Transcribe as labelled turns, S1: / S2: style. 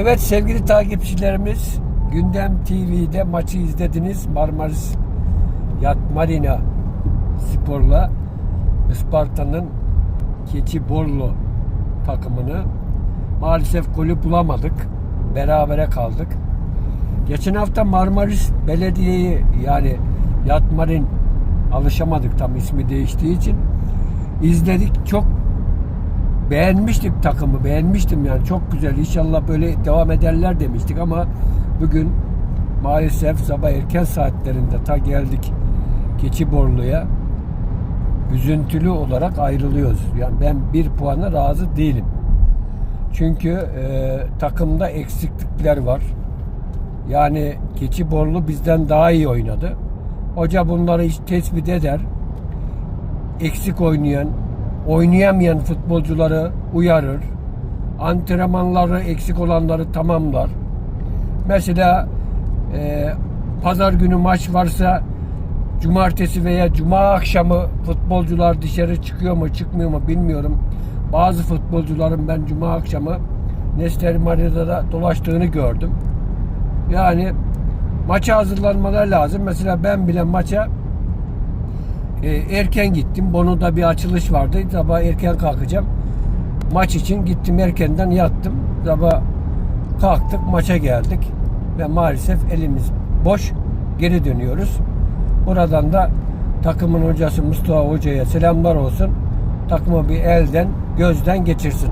S1: Evet sevgili takipçilerimiz Gündem TV'de maçı izlediniz. Marmaris Yat Marina Spor'la Isparta'nın Keçiborlu takımını maalesef golü bulamadık. Berabere kaldık. Geçen hafta Marmaris Belediye'yi yani Yatmarin alışamadık tam ismi değiştiği için izledik. Çok beğenmiştik takımı. Beğenmiştim yani. Çok güzel. İnşallah böyle devam ederler demiştik ama bugün maalesef sabah erken saatlerinde ta geldik Keçiborlu'ya üzüntülü olarak ayrılıyoruz. Yani ben bir puana razı değilim. Çünkü e, takımda eksiklikler var. Yani Keçiborlu bizden daha iyi oynadı. Hoca bunları hiç tespit eder. Eksik oynayan, oynayamayan futbolcuları uyarır. Antrenmanları eksik olanları tamamlar. Mesela e, pazar günü maç varsa cumartesi veya cuma akşamı futbolcular dışarı çıkıyor mu çıkmıyor mu bilmiyorum. Bazı futbolcuların ben cuma akşamı Nestor Marina'da dolaştığını gördüm. Yani maça hazırlanmaları lazım. Mesela ben bile maça e, erken gittim. Bono'da bir açılış vardı. Sabah erken kalkacağım. Maç için gittim erkenden yattım. Sabah kalktık maça geldik. Ve maalesef elimiz boş geri dönüyoruz. Buradan da takımın hocası Mustafa Hoca'ya selamlar olsun. Takımı bir elden gözden geçirsin.